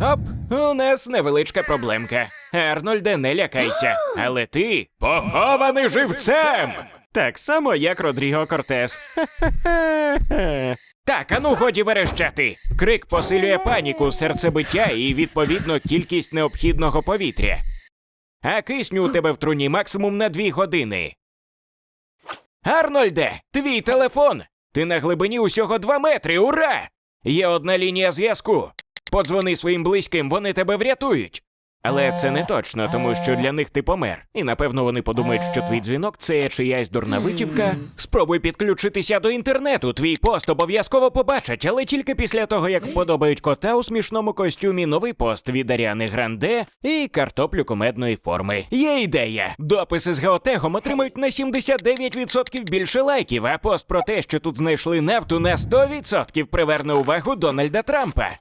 Оп, у нас невеличка проблемка. Арнольде, не лякайся. Але ти похований живцем. Так само, як Родріго Кортес. Так, ану годі верещати. Крик посилює паніку, серцебиття і, відповідно, кількість необхідного повітря. А кисню у тебе в труні максимум на дві години. Арнольде, твій телефон! Ти на глибині усього два метри, ура! Є одна лінія зв'язку. Подзвони своїм близьким, вони тебе врятують. Але це не точно, тому що для них ти помер. І напевно вони подумають, що твій дзвінок це чиясь дурна витівка. Спробуй підключитися до інтернету. Твій пост обов'язково побачать, але тільки після того, як вподобають кота у смішному костюмі, новий пост від Аріани Гранде і картоплю кумедної форми. Є ідея. Дописи з геотегом отримують на 79% більше лайків, а пост про те, що тут знайшли нафту на 100% приверне увагу Дональда Трампа.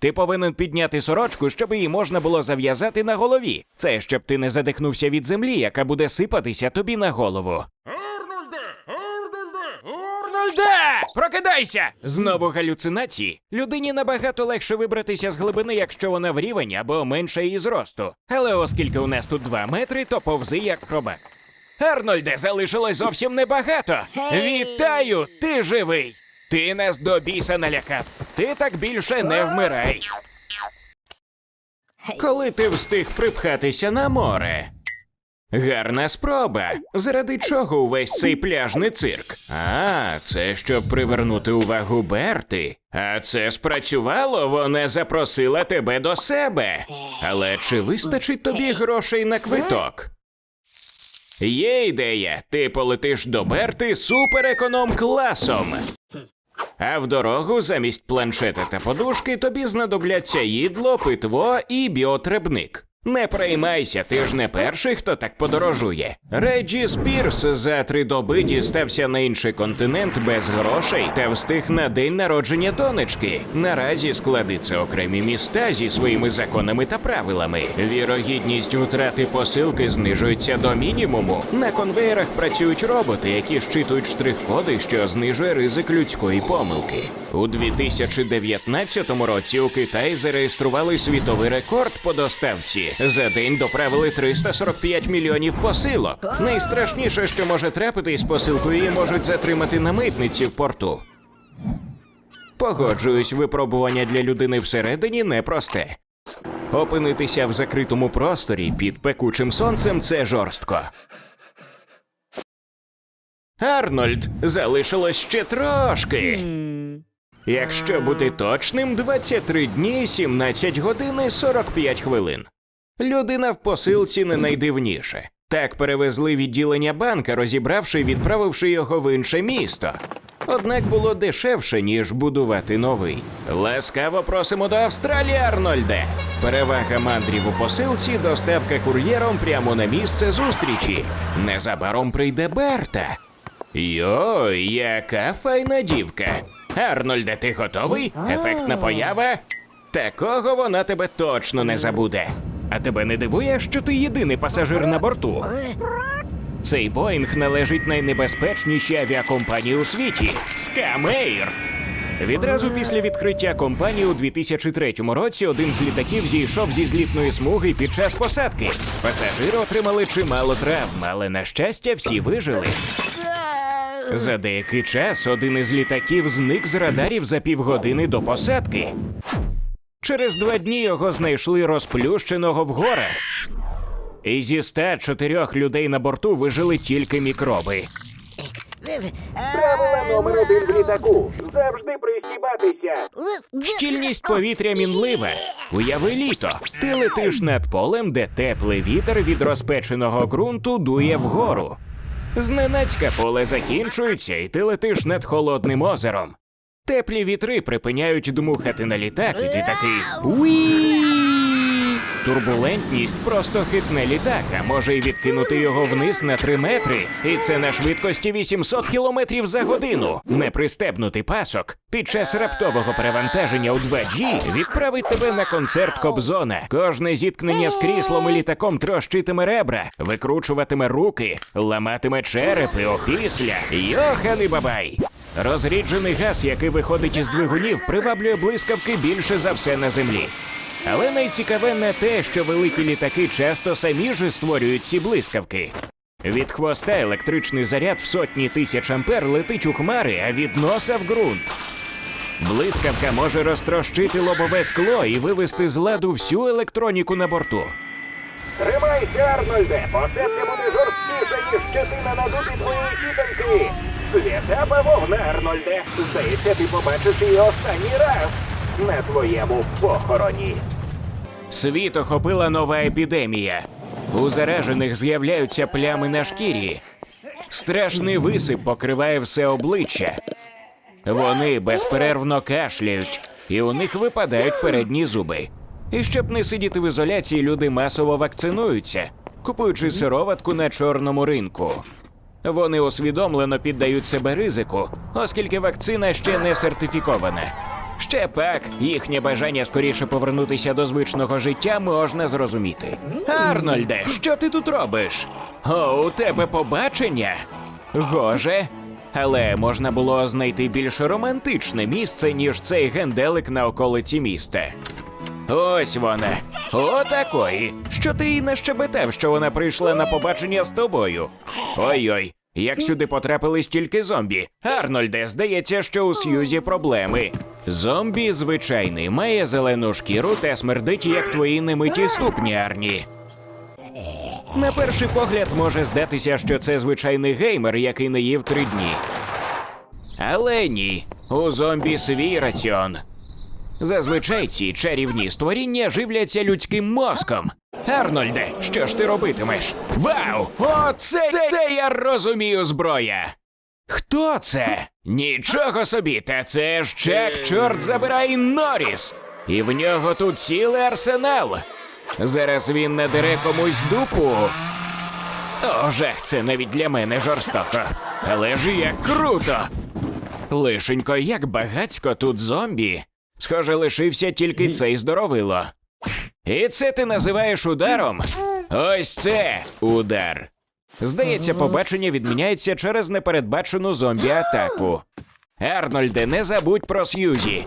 Ти повинен підняти сорочку, щоб її можна було зав'язати на голові. Це щоб ти не задихнувся від землі, яка буде сипатися тобі на голову. Арнольде! Арнольде! Арнольде! Прокидайся! Знову галюцинації. Людині набагато легше вибратися з глибини, якщо вона в рівень або менше її зросту. Але оскільки у нас тут два метри, то повзи як пробак. Арнольде, залишилось зовсім небагато. Вітаю! Ти живий! Ти нас до біса налякав. Ти так більше не вмирай. Коли ти встиг припхатися на море? Гарна спроба. Заради чого увесь цей пляжний цирк? А, це щоб привернути увагу Берти. А це спрацювало, вона запросила тебе до себе. Але чи вистачить тобі грошей на квиток? Є ідея, ти полетиш до Берти супереконом класом. А в дорогу замість планшета та подушки тобі знадобляться їдло, питво і біотребник. Не приймайся, ти ж не перший, хто так подорожує. Реджі Спірс за три доби дістався на інший континент без грошей та встиг на день народження донечки. Наразі склади це окремі міста зі своїми законами та правилами. Вірогідність втрати посилки знижується до мінімуму. На конвеєрах працюють роботи, які щитують штрих-коди, що знижує ризик людської помилки. У 2019 році у Китаї зареєстрували світовий рекорд по доставці. За день доправили 345 мільйонів посилок. Найстрашніше, що може трапитись з посилкою, її можуть затримати на митниці в порту. Погоджуюсь, випробування для людини всередині непросте. Опинитися в закритому просторі під пекучим сонцем це жорстко. Арнольд, залишилось ще трошки. Якщо бути точним, 23 дні, 17 годин і 45 хвилин. Людина в посилці не найдивніше. Так перевезли відділення банка, розібравши і відправивши його в інше місто. Однак було дешевше, ніж будувати новий. Ласкаво просимо до Австралії, Арнольде. Перевага мандрів у посилці, доставка кур'єром прямо на місце зустрічі. Незабаром прийде Берта. Йой, яка файна дівка. Арнольде, ти готовий? Ефектна поява? Такого вона тебе точно не забуде. А тебе не дивує, що ти єдиний пасажир на борту? Цей Боїнг належить найнебезпечнішій авіакомпанії у світі Скамейр. Відразу після відкриття компанії у 2003 році один з літаків зійшов зі злітної смуги під час посадки. Пасажири отримали чимало травм, але на щастя всі вижили. За деякий час один із літаків зник з радарів за півгодини до посадки. Через два дні його знайшли розплющеного в горах. І зі 104 людей на борту вижили тільки мікроби. Правила номер один в літаку. Завжди пристібатися. Щільність повітря мінлива. Уяви літо. Ти летиш над полем, де теплий вітер від розпеченого ґрунту дує вгору. Зненацька поле закінчується, і ти летиш над холодним озером. Теплі вітри припиняють дмухати на літак, і ти такий уї. Турбулентність просто хитне літак, а може й відкинути його вниз на 3 метри. І це на швидкості 800 кілометрів за годину. Непристебнутий пасок під час раптового перевантаження у 2G відправить тебе на концерт Кобзона. Кожне зіткнення з кріслом і літаком трощитиме ребра, викручуватиме руки, ламатиме черепи, опісля. Йоханий бабай! Розріджений газ, який виходить із двигунів, приваблює блискавки більше за все на землі. Але найцікаве не те, що великі літаки часто самі ж створюють ці блискавки. Від хвоста електричний заряд в сотні тисяч ампер летить у хмари, а від носа в ґрунт. Блискавка може розтрощити лобове скло і вивести з ладу всю електроніку на борту. Тримайся, Арнольде. Посадка буде жорсткіша, ніж частина надути твоєї хітанки. Свята бавовна, Арнольде. Здається, ти побачиш її останній раз на твоєму похороні. Світ охопила нова епідемія. У заражених з'являються плями на шкірі. Страшний висип покриває все обличчя. Вони безперервно кашляють, і у них випадають передні зуби. І щоб не сидіти в ізоляції, люди масово вакцинуються, купуючи сироватку на чорному ринку. Вони усвідомлено піддають себе ризику, оскільки вакцина ще не сертифікована. Ще пак їхнє бажання скоріше повернутися до звичного життя можна зрозуміти. Арнольде, що ти тут робиш? О, у тебе побачення? Гоже. Але можна було знайти більш романтичне місце, ніж цей генделик на околиці міста. Ось вона. Отакої. Що ти їй нащебетав, що вона прийшла на побачення з тобою? Ой-ой, як сюди потрапили стільки зомбі. Арнольде, здається, що у Сьюзі проблеми. Зомбі звичайний, має зелену шкіру та смердить, як твої немиті ступні, Арні. На перший погляд може здатися, що це звичайний геймер, який не їв три дні. Але ні, у зомбі свій раціон. Зазвичай ці чарівні створіння живляться людським мозком. Арнольде, що ж ти робитимеш? Вау! Оце це я розумію зброя! Хто це? Нічого собі, та це ж Чак, чорт забирай Норріс! І в нього тут цілий арсенал. Зараз він надере комусь дупу. О, це навіть для мене жорстоко. Але ж як круто! Лишенько, як багацько тут зомбі. Схоже, лишився тільки цей здоровило. І це ти називаєш ударом? Ось це удар. Здається, побачення відміняється через непередбачену зомбі-атаку. Арнольде, не забудь про Сьюзі.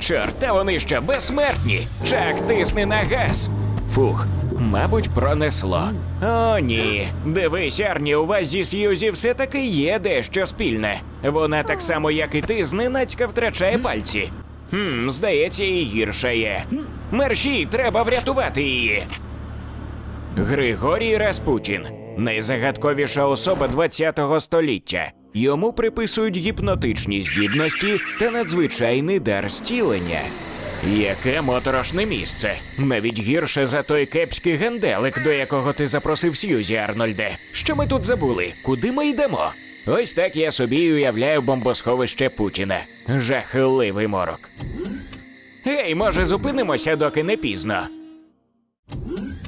Чорт, та вони що, безсмертні? Чак, тисни на газ. Фух, мабуть, пронесло. О, ні. Дивись, Арні, у вас зі Сьюзі все-таки є дещо спільне. Вона так само, як і ти, зненацька втрачає пальці. Хм, здається, і гірше є. Мерші, треба врятувати її. Григорій Распутін найзагадковіша особа ХХ століття. Йому приписують гіпнотичні здібності та надзвичайний дар зцілення. Яке моторошне місце. Навіть гірше за той кепський генделик, до якого ти запросив Сьюзі, Арнольде. Що ми тут забули? Куди ми йдемо? Ось так я собі уявляю бомбосховище Путіна. Жахливий морок. Гей, може, зупинимося, доки не пізно.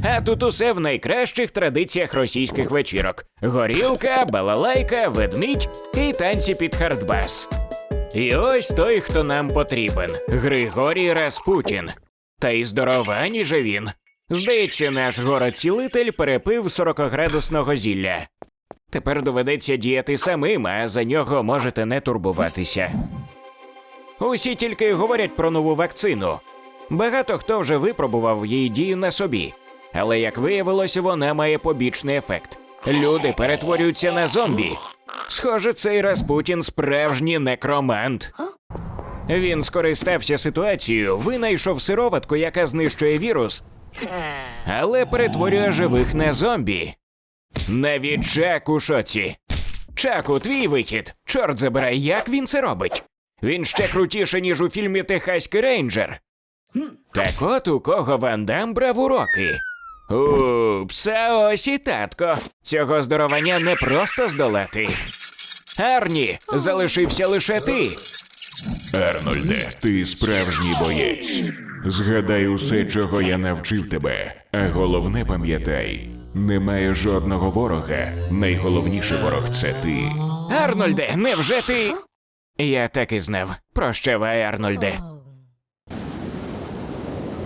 А тут усе в найкращих традиціях російських вечірок: горілка, балалайка, ведмідь і танці під хардбас. І ось той, хто нам потрібен Григорій Распутін. Та й здоровані же він. Здається, наш город-цілитель перепив 40-градусного зілля. Тепер доведеться діяти самим, а за нього можете не турбуватися. Усі тільки говорять про нову вакцину. Багато хто вже випробував її дію на собі, але як виявилося, вона має побічний ефект. Люди перетворюються на зомбі. Схоже, цей Распутін справжній некромант. Він скористався ситуацією, винайшов сироватку, яка знищує вірус, але перетворює живих на зомбі. Навіть Чак у шоці. Чаку, твій вихід. Чорт забирай, як він це робить? Він ще крутіше, ніж у фільмі Техаський рейнджер. Так от у кого Ван Дам брав уроки. Упс, а ось і татко. Цього здоровання не просто здолати. Арні, залишився лише ти. Арнольде, ти справжній боєць. Згадай усе, чого я навчив тебе. А головне пам'ятай, немає жодного ворога. Найголовніший ворог це ти. Арнольде, невже ти. Я так і знав. Прощавай, Арнольде.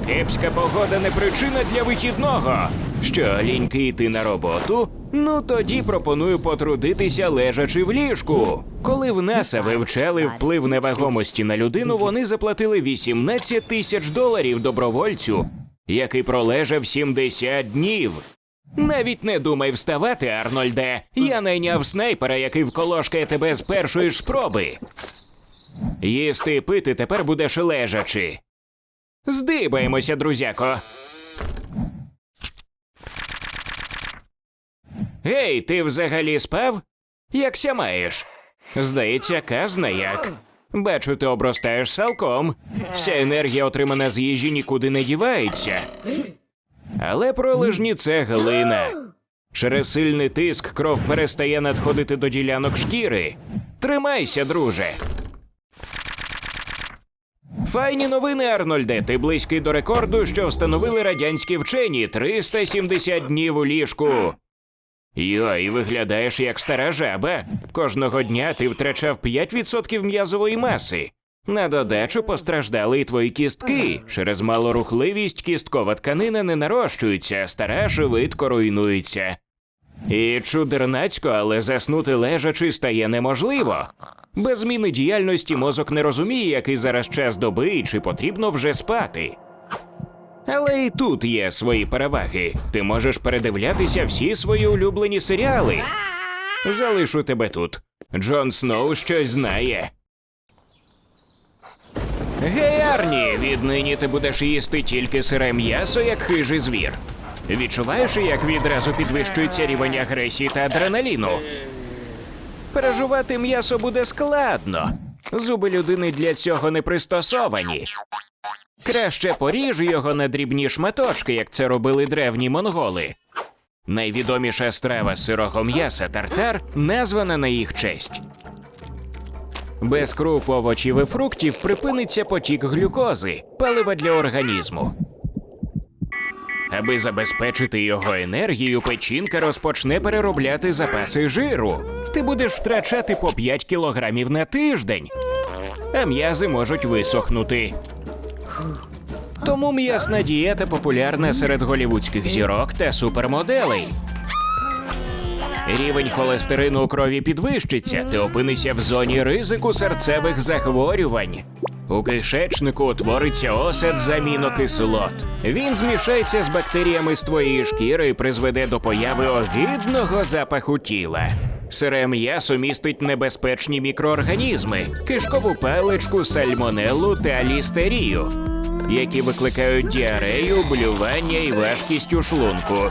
Кепська погода не причина для вихідного. Що, ліньки йти на роботу? Ну тоді пропоную потрудитися лежачи в ліжку. Коли в НАСА вивчали вплив невагомості на людину, вони заплатили 18 тисяч доларів добровольцю, який пролежав 70 днів. Навіть не думай вставати, Арнольде. Я найняв снайпера, який вколошкає тебе з першої ж спроби. Їсти і пити тепер будеш лежачи. Здибаємося, друзяко. Гей, ти взагалі спав? Якся маєш? Здається, казна як. Бачу, ти обростаєш салком. Вся енергія, отримана з їжі, нікуди не дівається. Але пролежні це глина. Через сильний тиск кров перестає надходити до ділянок шкіри. Тримайся, друже. Файні новини, Арнольде. Ти близький до рекорду, що встановили радянські вчені 370 днів у ліжку. Йой, виглядаєш як стара жаба. Кожного дня ти втрачав 5% м'язової маси. На додачу постраждали і твої кістки. Через малорухливість кісткова тканина не нарощується, стара швидко руйнується. І чудернацько, але заснути лежачи стає неможливо. Без зміни діяльності мозок не розуміє, який зараз час доби і чи потрібно вже спати. Але і тут є свої переваги. Ти можеш передивлятися всі свої улюблені серіали. Залишу тебе тут. Джон Сноу щось знає. Гей, Арні, віднині ти будеш їсти тільки сире м'ясо, як хижий звір. Відчуваєш, як відразу підвищується рівень агресії та адреналіну? Пережувати м'ясо буде складно. Зуби людини для цього не пристосовані. Краще поріж його на дрібні шматочки, як це робили древні монголи. Найвідоміша страва сирого м'яса тартар названа на їх честь. Без круп, овочів і фруктів припиниться потік глюкози, палива для організму. Аби забезпечити його енергію, печінка розпочне переробляти запаси жиру. Ти будеш втрачати по 5 кілограмів на тиждень, а м'язи можуть висохнути. Тому м'ясна дієта популярна серед голівудських зірок та супермоделей. Рівень холестерину у крові підвищиться, ти опинишся в зоні ризику серцевих захворювань. У кишечнику утвориться осад з амінокислот. Він змішається з бактеріями з твоєї шкіри і призведе до появи огидного запаху тіла. Сире м'ясо містить небезпечні мікроорганізми, кишкову паличку, сальмонеллу та лістерію, які викликають діарею, блювання і важкість у шлунку.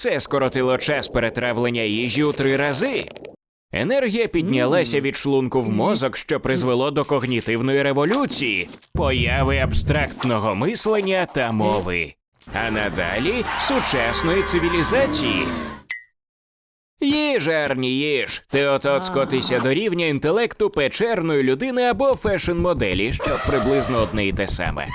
Це скоротило час перетравлення їжі у три рази. Енергія піднялася від шлунку в мозок, що призвело до когнітивної революції, появи абстрактного мислення та мови, а надалі сучасної цивілізації. Їж, Арні, їж. Ти от скотися до рівня інтелекту печерної людини або фешн-моделі, що приблизно одне й те саме.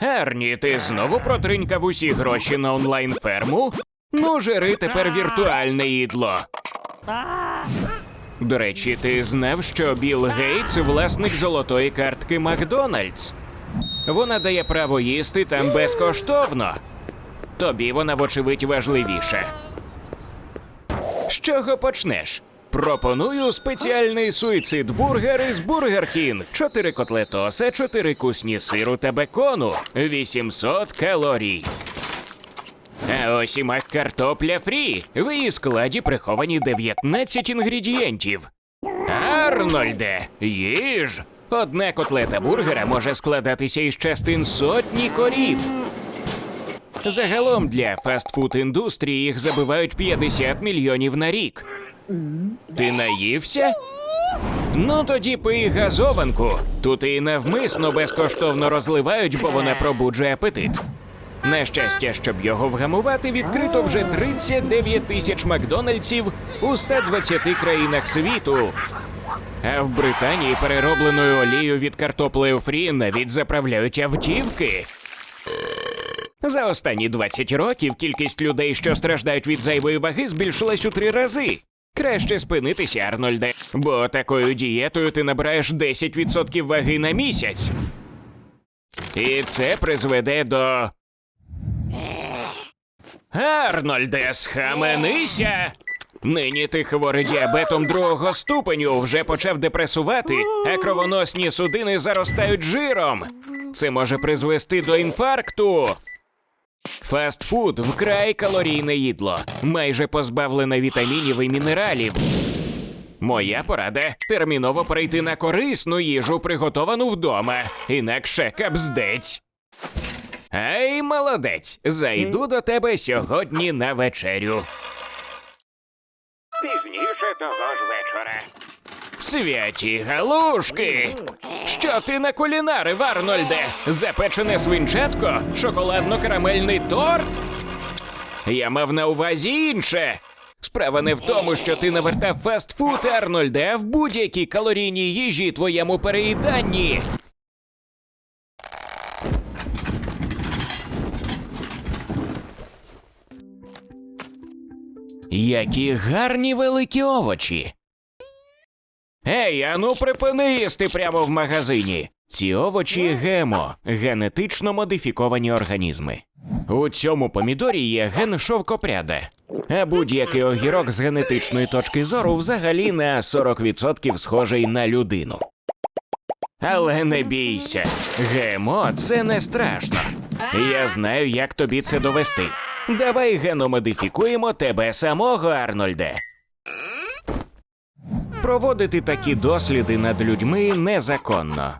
Арні, ти знову протринькав усі гроші на онлайн-ферму? Ну, жири тепер віртуальне їдло. До речі, ти знав, що Білл Гейтс власник золотої картки Макдональдс? Вона дає право їсти там безкоштовно. Тобі вона, вочевидь, важливіша. З чого почнеш? Пропоную спеціальний суїцид бургер із Бургер Кінг. Чотири котлетоса, чотири кусні сиру та бекону, 800 калорій. А ось і мак картопля фрі. В її складі приховані 19 інгредієнтів. Арнольде, їж! Одна котлета бургера може складатися із частин сотні корів. Загалом для фастфуд індустрії їх забивають 50 мільйонів на рік. Ти наївся? Ну тоді пий газованку. Тут і навмисно безкоштовно розливають, бо вона пробуджує апетит. На щастя, щоб його вгамувати, відкрито вже 39 тисяч Макдональдсів у 120 країнах світу. А в Британії переробленою олією від картоплею фрі навіть заправляють автівки. За останні 20 років кількість людей, що страждають від зайвої ваги, збільшилась у три рази. Краще спинитися, Арнольде, бо такою дієтою ти набираєш 10% ваги на місяць. І це призведе до. Арнольде, схаменися! Нині ти хворий діабетом другого ступеню вже почав депресувати, а кровоносні судини заростають жиром. Це може призвести до інфаркту. Фастфуд вкрай калорійне їдло, майже позбавлене вітамінів і мінералів. Моя порада терміново перейти на корисну їжу, приготовану вдома, інакше капздець. Ей, молодець, зайду до тебе сьогодні на вечерю. Пізніше того ж вечора. Святі галушки! Що ти на кулінарив, Арнольде? Запечене свинчатко? Шоколадно-карамельний торт? Я мав на увазі інше. Справа не в тому, що ти навертав фастфуд, Арнольде, а в будь-якій калорійній їжі твоєму переїданні. Які гарні великі овочі. Ей, ану припини їсти прямо в магазині. Ці овочі гемо, генетично модифіковані організми. У цьому помідорі є ген шовкопряда. А будь-який огірок з генетичної точки зору взагалі на 40% схожий на людину. Але не бійся, ГМО це не страшно. Я знаю, як тобі це довести. Давай геномодифікуємо тебе самого, Арнольде. Проводити такі досліди над людьми незаконно.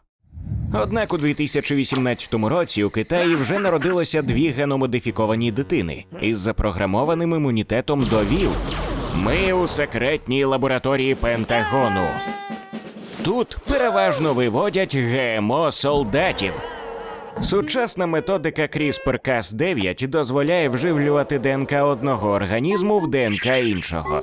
Однак у 2018 році у Китаї вже народилося дві геномодифіковані дитини із запрограмованим імунітетом до ВІЛ. Ми у секретній лабораторії Пентагону. Тут переважно виводять ГМО солдатів. Сучасна методика CRISPR-Cas9 дозволяє вживлювати ДНК одного організму в ДНК іншого.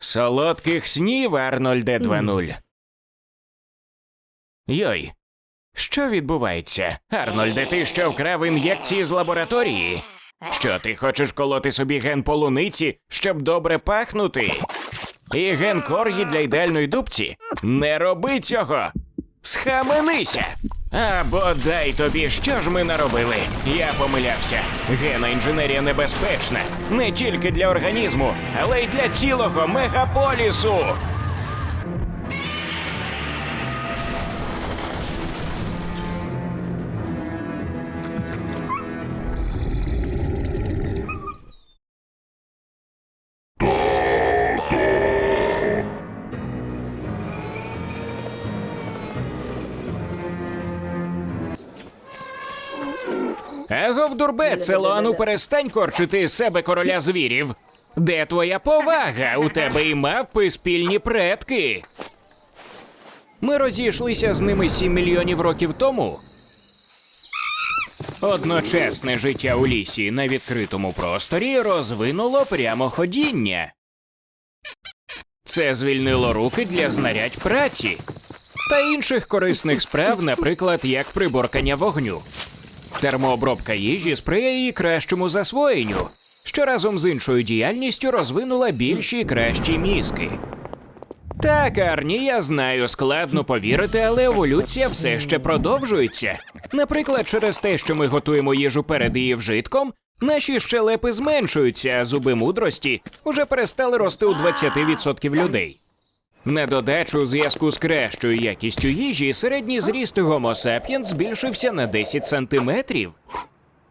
Солодких снів, Арнольде 2.0. Йой. Що відбувається? Арнольде, ти що вкрав ін'єкції з лабораторії? Що ти хочеш колоти собі ген полуниці, щоб добре пахнути? І ген коргі для ідеальної дубці? Не роби цього! Схаменися! А бодай тобі, що ж ми наробили? Я помилявся. Гена інженерія небезпечна не тільки для організму, але й для цілого мегаполісу. Агов дурбецело, ану перестань корчити себе короля звірів. Де твоя повага? У тебе і мавпи спільні предки. Ми розійшлися з ними сім мільйонів років тому. Одночасне життя у лісі на відкритому просторі розвинуло прямоходіння. Це звільнило руки для знарядь праці та інших корисних справ, наприклад, як приборкання вогню. Термообробка їжі сприяє її кращому засвоєнню, що разом з іншою діяльністю розвинула більші і кращі мізки. Так, Арні, я знаю, складно повірити, але еволюція все ще продовжується. Наприклад, через те, що ми готуємо їжу перед її вжитком, наші щелепи зменшуються, а зуби мудрості вже перестали рости у 20% людей. На додачу, у зв'язку з кращою якістю їжі, середній зріст Homo sapiens збільшився на 10 сантиметрів.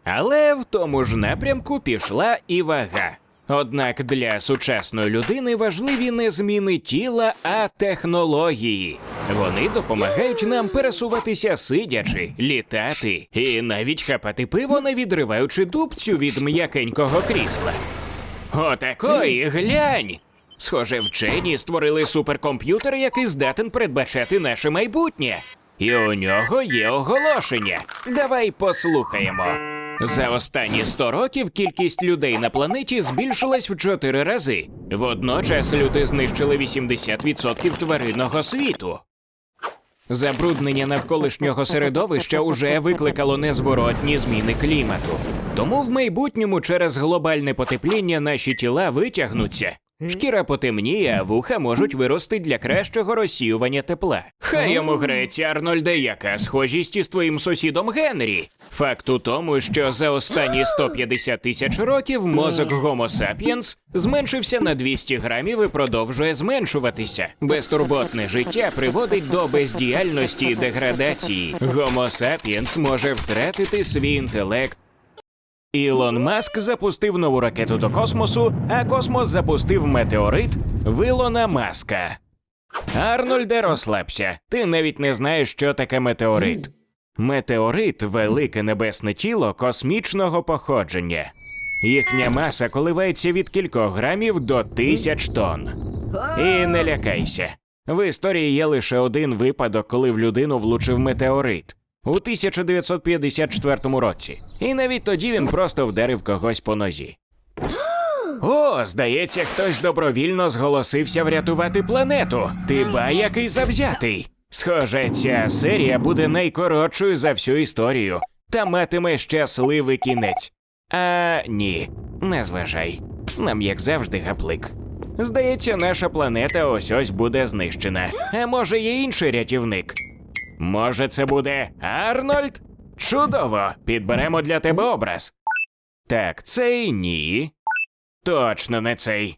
Але в тому ж напрямку пішла і вага. Однак для сучасної людини важливі не зміни тіла, а технології. Вони допомагають нам пересуватися сидячи, літати і навіть хапати пиво, не відриваючи дубцю від м'якенького крісла. Отакої глянь! Схоже, вчені створили суперкомп'ютер, який здатен передбачати наше майбутнє. І у нього є оголошення. Давай послухаємо. За останні 100 років кількість людей на планеті збільшилась в 4 рази. Водночас люди знищили 80% тваринного світу. Забруднення навколишнього середовища уже викликало незворотні зміни клімату. Тому в майбутньому через глобальне потепління наші тіла витягнуться. Шкіра потемніє, а вуха можуть вирости для кращого розсіювання тепла. Хай йому греться, Арнольде, яка схожість із твоїм сусідом Генрі. Факт у тому, що за останні 150 тисяч років мозок Homo sapiens зменшився на 200 грамів і продовжує зменшуватися. Безтурботне життя приводить до бездіяльності і деградації. Homo sapiens може втратити свій інтелект. Ілон Маск запустив нову ракету до космосу, а космос запустив метеорит в Ілона Маска. Арнольде, розслабся. Ти навіть не знаєш, що таке метеорит. Метеорит велике небесне тіло космічного походження. Їхня маса коливається від кількох грамів до тисяч тонн. І не лякайся. В історії є лише один випадок, коли в людину влучив метеорит у 1954 році. І навіть тоді він просто вдарив когось по нозі. О, здається, хтось добровільно зголосився врятувати планету. Ти ба який завзятий. Схоже, ця серія буде найкоротшою за всю історію та матиме щасливий кінець. А ні, не зважай. Нам, як завжди, гаплик. Здається, наша планета ось ось буде знищена. А може, є інший рятівник. Може, це буде Арнольд? Чудово! Підберемо для тебе образ. Так, цей ні. Точно не цей.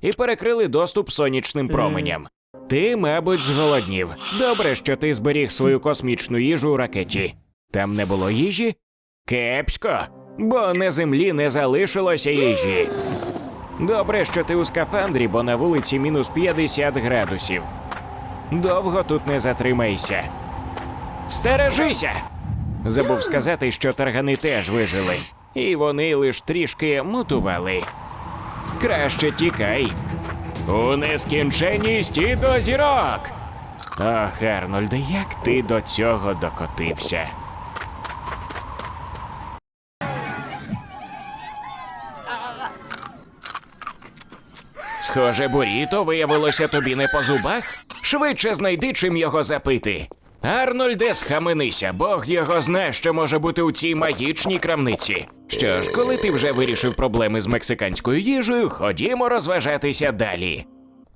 і перекрили доступ сонячним променям. Ти, мабуть, зголоднів. Добре, що ти зберіг свою космічну їжу у ракеті. Там не було їжі? Кепсько, бо на землі не залишилося їжі. Добре, що ти у скафандрі, бо на вулиці мінус 50 градусів. Довго тут не затримайся. Стережися! Забув сказати, що таргани теж вижили, і вони лиш трішки мутували. Краще тікай. У нескінченість і до зірок. Ох, Арнольде, як ти до цього докотився? Схоже, буріто виявилося тобі не по зубах. Швидше знайди чим його запити. Арнольде, схаменися, бог його знає, що може бути у цій магічній крамниці. Що ж, коли ти вже вирішив проблеми з мексиканською їжею, ходімо розважатися далі.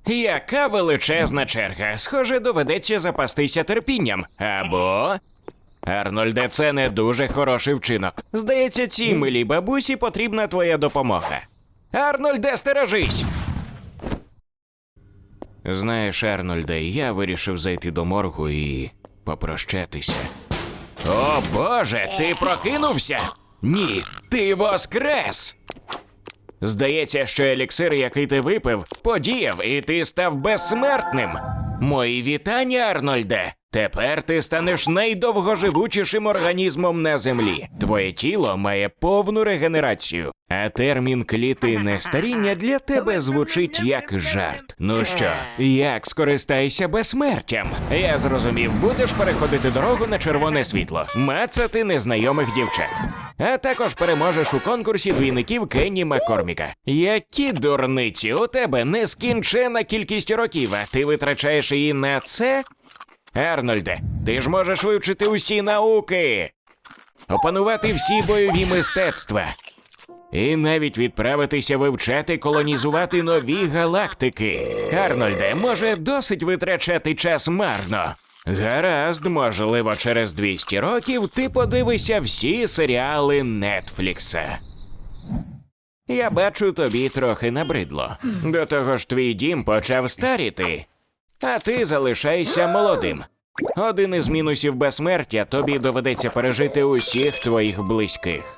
Яка величезна черга. Схоже, доведеться запастися терпінням. Або. Арнольде, це не дуже хороший вчинок. Здається, цій милій бабусі потрібна твоя допомога. Арнольде, стережись! Знаєш, Арнольде, я вирішив зайти до моргу і попрощатися. О Боже, ти прокинувся? Ні, ти воскрес! Здається, що еліксир, який ти випив, подіяв, і ти став безсмертним. Мої вітання, Арнольде. Тепер ти станеш найдовгоживучішим організмом на землі. Твоє тіло має повну регенерацію, а термін клітинне старіння для тебе звучить як жарт. Ну що, як скористайся безсмертям? Я зрозумів, будеш переходити дорогу на червоне світло, мацати незнайомих дівчат. А також переможеш у конкурсі двійників Кенні Маккорміка. Які дурниці, у тебе нескінчена кількість років, а ти витрачаєш її на це? Арнольде, ти ж можеш вивчити усі науки, опанувати всі бойові мистецтва. І навіть відправитися вивчати колонізувати нові галактики. Арнольде, може, досить витрачати час марно. Гаразд, можливо, через 200 років ти подивишся всі серіали Нетфлікса. Я бачу, тобі трохи набридло. До того ж, твій дім почав старіти, а ти залишайся молодим. Один із мінусів безсмертя тобі доведеться пережити усіх твоїх близьких.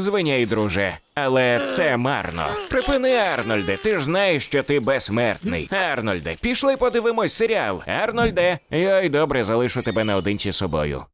Звиняй, друже, але це марно. Припини, Арнольде, ти ж знаєш, що ти безсмертний. Арнольде, пішли подивимось серіал. Арнольде, йой, добре, залишу тебе наодинці з собою.